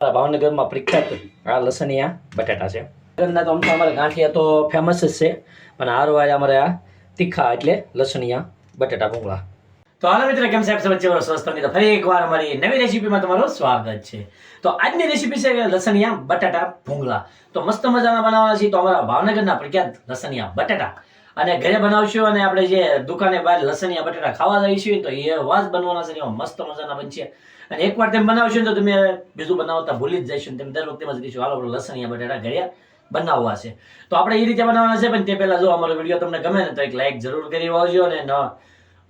ભાવનગરમાં પ્રખ્યાત આ લસણિયા બટાટા છે. ભાવનગરના તો અમારા ગાંઠિયા તો ફેમસ જ છે, પણ હારો અમારે આ તીખા એટલે લસણિયા, બટાટા, ભૂંગળા. તો હાલો મિત્રો, કેમ સાહેબ સમજ છે સ્વસ્થ તો ફરી એકવાર અમારી નવી રેસીપીમાં તમારું સ્વાગત છે. તો આજની રેસીપી છે લસણિયા, બટાટા, ભૂંગળા. તો મસ્ત મજાના બનાવવાના છે તો અમારા ભાવનગરના પ્રખ્યાત લસણિયા, બટાટા. અને ઘરે બનાવશું અને આપણે જે દુકાને બહાર લસણિયા, બટાટા ખાવા જઈશું તો એ વાસ બનવાના છે મસ્ત મજાના બનશે. અને એકવાર તેમ બનાવશો ને તો તમે બીજું બનાવતા ભૂલી જ જશો તેમ દર વખતે એમ જ કહીશું, હાલો, આપણે લસણિયા બટાટા ઘડિયા બનાવવા છે. તો આપણે એ રીતે બનાવવાના છે, પણ તે પહેલાં જો અમારો વીડિયો તમને ગમે ને તો એક લાઇક જરૂર કરી આવજો અને ન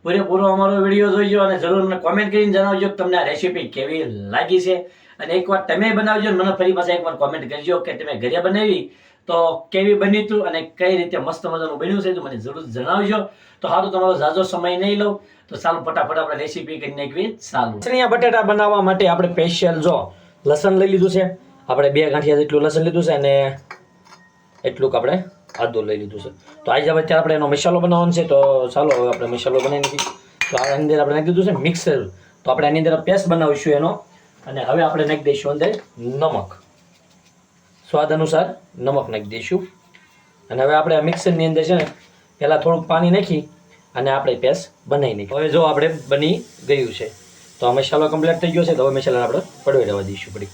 પૂરેપૂરો અમારો વીડિયો જોઈજો અને જરૂર મને કોમેન્ટ કરીને જણાવજો કે તમને આ રેસીપી કેવી લાગી છે. અને એકવાર તમે બનાવજો મને ફરી પાછા એકવાર કોમેન્ટ કરજો કે તમે ઘરે બનાવી તો કેવી બની હતું અને કઈ રીતે મસ્ત મજાનું બન્યું છે તો મને જરૂર જણાવજો. તો સારું તમારો ઝાઝો સમય નહીં લઉં. તો ચાલો ફટાફટ આપણે રેસીપી કરી નાખવી ચાલુ. લસણિયા બટાટા બનાવવા માટે આપણે સ્પેશિયલ જો લસણ લઈ લીધું છે. આપણે બે ગાંઠિયા જેટલું લસણ લીધું છે અને એટલું આપણે આદુ લઈ લીધું છે. તો આજે અત્યારે આપણે એનો મસાલો બનાવવાનો છે. તો ચાલો હવે આપણે મસાલો બનાવી નાખીએ. તો આ અંદર આપણે નાખી દીધું છે મિક્સર તો આપણે આની અંદર પેસ્ટ બનાવીશું એનો. અને હવે આપણે નાખી દઈશું અંદર નમક. સ્વાદ અનુસાર નમક નાખી દઈશું. અને હવે આપણે આ મિક્સરની અંદર છે ને, પહેલાં થોડુંક પાણી નાખી અને આપણે પેસ્ટ બનાવી નાખી. હવે જો આપણે બની ગયું છે, તો આ મસાલો કમ્પ્લીટ થઈ ગયો છે, તો હવે મસાલાને આપણે પડવી રહેવા દઈશું પડી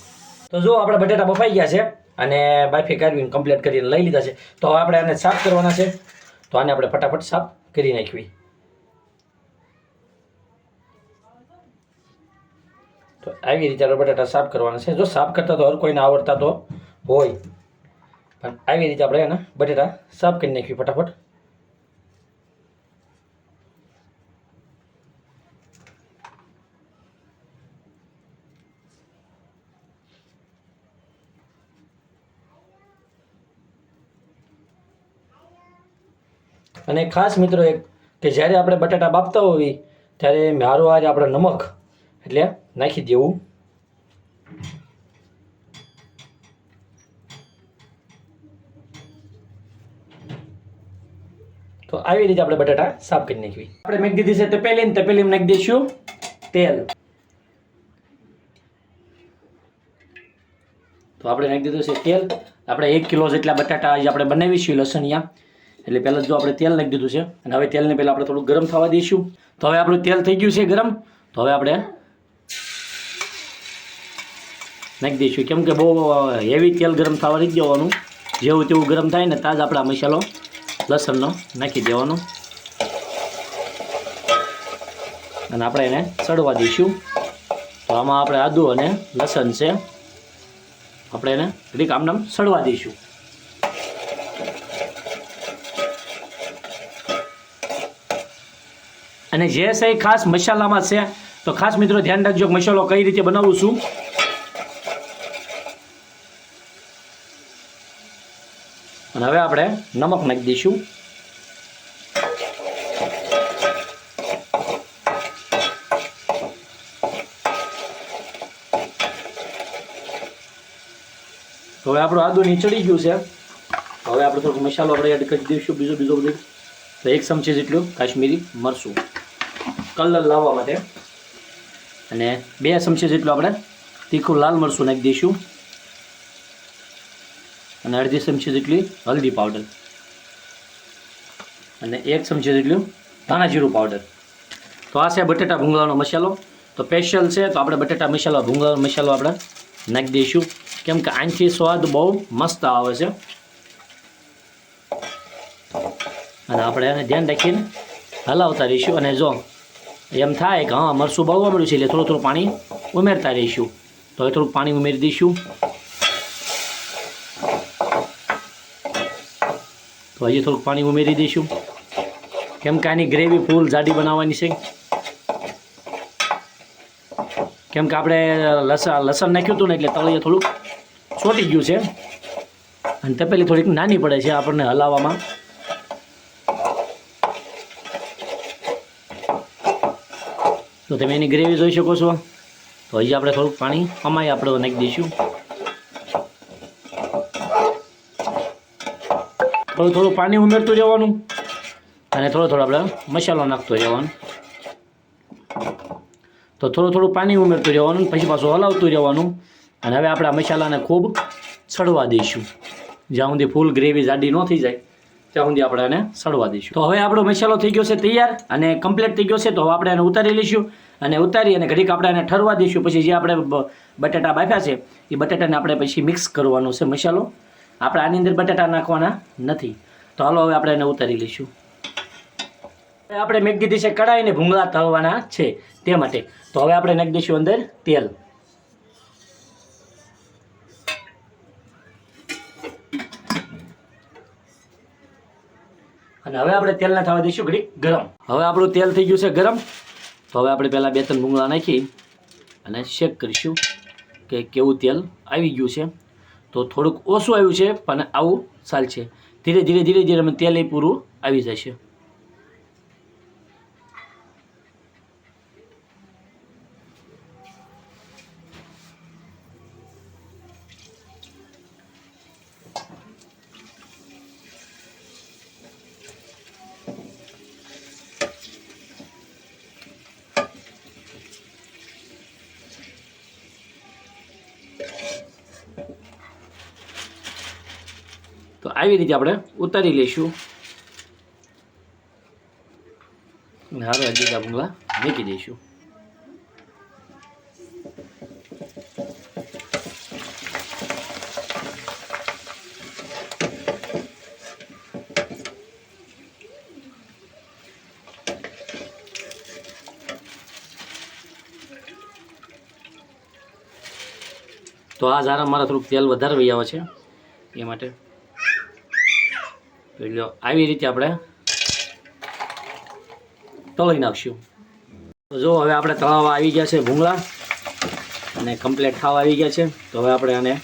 તો જો આપણે બટાટા બફાઈ ગયા છે અને બાફી કાઢવીને કમ્પ્લીટ કરીને લઈ લીધા છે, તો હવે આપણે આને સાફ કરવાના છે, તો આને આપણે ફટાફટ સાફ કરી નાખવી. તો આવી રીતે આપણે બટાટા સાફ કરવાના છે. જો સાફ કરતા તો હર કોઈને આવડતા તો હોય. પણ આવી રીતે આપણે એને બટેટા સાફ કરી નાખીએ ફટાફટ. અને ખાસ મિત્રો એક કે જ્યારે આપણે બટાટા બાફતા હોઈએ, ત્યારે મારો આજ આપણે નમક એટલે નાખી દેવું. આવી રીતે આપણે બટાટા સાફ કરી નાખવી. આપણે મેં દીધી છે તપેલી તપેલીમાં નાખી દઈશું. તેલ. તો આપણે નાખી દીધું છે તેલ. આપણે એક કિલો જેટલા બટાટા આજે આપણે બનાવીશું લસણિયા એટલે પહેલાં જો આપણે તેલ નાખી દીધું છે, અને હવે તેલને પહેલાં આપણે થોડું ગરમ થવા દઈશું. તો હવે આપણું તેલ થઈ ગયું છે ગરમ. તો હવે આપણે નાખી દઈશું. કેમ કે બહુ હેવી તેલ ગરમ થવા નથી દેવાનું. જેવું તેવું ગરમ થાય ને તાજ આપણે મસાલો લસણનો નાખી દેવાનો. અને આપણે એને સડવા દઈશું. તો આમાં આપણે આદુ અને લસણ છે. આપણે એને ઘડીક આમનામ સડવા દઈશું. અને જે છે ખાસ મસાલામાં છે. તો ખાસ મિત્રો ધ્યાન રાખજો મસાલો કઈ રીતે બનાવું છું. અને હવે આપણે નમક નાખી દઈશું. તો હવે આપણું આદુ નીચડી ગયું છે. હવે આપણે થોડોક મસાલો આપણે એડ કરી દઈશું બીજો બીજો બધું. તો એક ચમચી જેટલું કાશ્મીરી મરચું. કલર લાવવા માટે. અને બે ચમચી જેટલું આપણે તીખું લાલ મરચું નાખી દઈશું. અને અડધી ચમચી જેટલી હલ્દી પાવડર અને એક ચમચી જેટલું ધાણા જીરું પાવડર તો આ છે બટેટા ભૂંગળાનો મસાલો. તો સ્પેશિયલ છે, તો આપણે બટેટા મસાલો, ભૂંગળાનો મસાલો આપણે નાખી દઈશું. કેમ કે આનાથી સ્વાદ બહુ મસ્ત આવે છે. અને આપણે એને ધ્યાન રાખીને હલાવતા રહીશું. અને જો એમ થાય કે હા મરસું બહુ મળ્યું છે, એટલે થોડું થોડું પાણી ઉમેરતા રહીશું. તો હવે થોડુંક પાણી ઉમેરી દઈશું. તો હજી થોડુંક પાણી ઉમેરી દઈશું. કેમ કે આની ગ્રેવી ફૂલ જાડી બનાવવાની છે. કેમ કે આપણે લસણ લસણ નાખ્યું હતું ને એટલે તળિયે થોડુંક છોટી ગયું છે. અને તપેલી થોડીક નાની પડે છે આપણને હલાવવામાં. તો તમે એની ગ્રેવી જોઈ શકો છો. તો હજી આપણે થોડુંક પાણી અમાય આપણે નાખી દઈશું. થોડું થોડું પાણી ઉમેરતું જવાનું અને થોડો થોડો આપણે મસાલો નાખતો જવાનો તો થોડું થોડું પાણી ઉમેરતું જવાનું પછી પાછું હલાવતું જવાનું અને હવે આપણે આ મસાલાને ખૂબ સડવા દઈશું. જ્યાં સુધી ફૂલ ગ્રેવી જાડી ન થઈ જાય, ત્યાં સુધી આપણે એને સડવા દઈશું. તો હવે આપણો મસાલો થઈ ગયો છે તૈયાર અને કમ્પ્લીટ થઈ ગયો છે. તો હવે આપણે એને ઉતારી લઈશું અને ઉતારી અને ઘડીક આપણે એને ઠરવા દઈશું. પછી જે આપણે બટેટા બાફ્યા છે, એ બટેટાને આપણે પછી મિક્સ કરવાનો છે મસાલો. આપણે આની અંદર બટાટા નાખવાના નથી. તો હાલો હવે આપણે એને ઉતારી લઈશું. આપણે મેક દીધી છે કડાઈને ભૂંગળા તળવાના છે તે માટે. તો હવે આપણે નાખી દઈશું અંદર તેલ. અને હવે આપણે તેલને થવા દઈશું ઘડીક ગરમ. હવે આપણું તેલ થઈ ગયું છે ગરમ. તો હવે આપણે પહેલાં બે ત્રણ ભૂંગળા નાખી અને શેક કરીશું કે કેવું તેલ આવી ગયું છે. તો થોડુંક ઓછું આવ્યું છે, પણ આવું ચાલશે ધીરે ધીરે ધીરે ધીરે અમે તેલ પૂરું આવી જશે. તો આવી રીતે આપણે ઉતારી લઈશું. હારો બીજા ભૂંગળા મૂકી દઈશું. તો આ ઝારા મારા થોડુંક તેલ વધારે વહી આવે છે. એ માટે એટલે આવી રીતે આપણે તળી નાખશું. જો હવે આપણે તળાવવા આવી ગયા છે ભૂંગળા અને કમ્પ્લેટ ખાવા આવી ગયા છે. તો હવે આપણે આને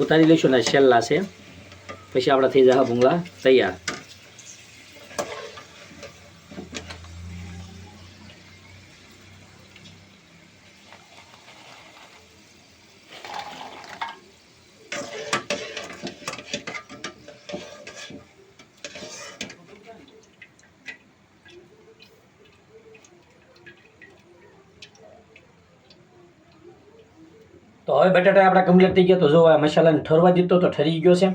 ઉતારી લઈશું ને છેલ્લા છે. પછી આપણે થઈ જશે ભૂંગળા તૈયાર. તો હવે બટાટા આપણા કમ્પ્લીટ થઈ ગયા. તો જો આ મસાલાને ઠરવા દીધો તો ઠરી ગયો છે.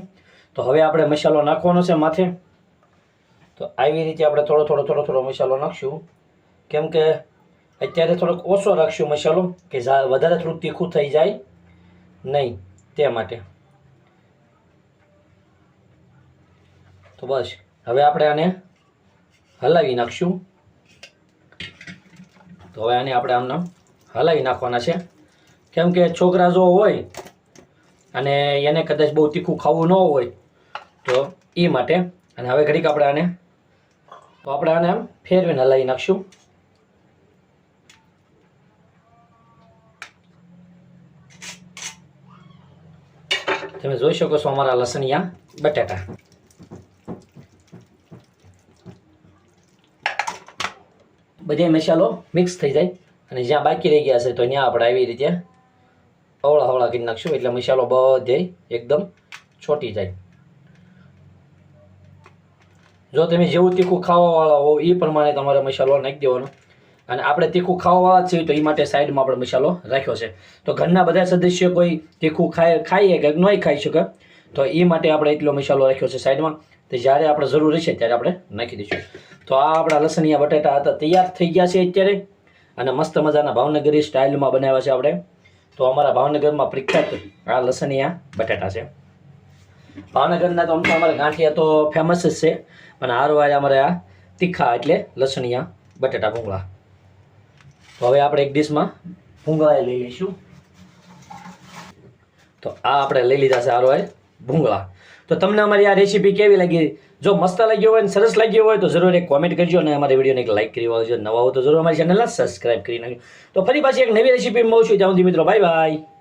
તો હવે આપણે મસાલો નાખવાનો છે માથે. તો આવી રીતે આપણે થોડો થોડો થોડો થોડો મસાલો નાખશું. કેમ કે અત્યારે થોડોક ઓછો રાખશું મસાલો, કે વધારે થોડુંક તીખું થઈ જાય નહીં તે માટે. તો બસ, હવે આપણે આને હલાવી નાખશું. તો હવે આને આપણે આમ હલાવી નાખવાના છે. કેમ કે છોકરા જો હોય અને એને કદાચ બહુ તીખું ખાવું ન હોય, તો એ માટે, અને હવે ઘડીક આપણે આને, તો આપણે આને આમ ફેરવીને હલાવી નાખશું. તમે જોઈ શકો છો અમારા લસણિયા બટાટા બધે મસાલો મિક્સ થઈ જાય, અને જ્યાં બાકી રહી ગયા છે, તો ત્યાં આપણે આવી રીતે હવળા હવળા કરી નાખશું એટલે મસાલો બધે એકદમ છોટી જાય. જો તમે જેવું તીખું ખાવાવાળા હો એ પ્રમાણે તમારે મસાલો નાખી દેવાનો. અને આપણે તીખું ખાવાવાળા છીએ, તો એ માટે સાઈડમાં આપણે મસાલો રાખ્યો છે. તો ઘરના બધા સદસ્યો કોઈ તીખું ખાય, ખાઈએ કે નહીં ખાઈ શકે, તો એ માટે આપણે એટલો મસાલો રાખ્યો છે સાઈડમાં. તો જ્યારે આપણે જરૂર રહેશે ત્યારે આપણે નાખી દઈશું. તો આ આપણા લસણિયા બટાટા હતા, તૈયાર થઈ ગયા છે અત્યારે. અને મસ્ત મજાના ભાવનગરી સ્ટાઇલમાં બનાવ્યા છે આપણે. તો અમારા ભાવનગરમાં પ્રખ્યાત આ લસણિયા બટાટા છે. ભાવનગરના તો આમ તો અમારા ગાંઠિયા તો ફેમસ જ છે, પણ હારવાર અમારે આ તીખા એટલે લસણિયા, બટાટા, ભૂંગળા. તો હવે આપણે એક ડીશમાં ભૂંગળા લઈ લઈશું. તો આ આપણે લઈ લીધા છે હારવાર ભૂંગળા. તો તમને અમારી આ રેસીપી કેવી લાગી? જો મસ્ત લાગ્યો હોય અને સરસ લાગ્યો હોય તો જરૂર એક કોમેન્ટ કરજો અને અમારી વિડીયોને એક લાઇક કરી વાળજો નવા હો તો જરૂર અમારી ચેનલને સબસ્ક્રાઈબ કરી નાખજો. તો ફરી પાછી એક નવી રેસીપી મળશું ત્યાં સુધી મિત્રો બાય બાય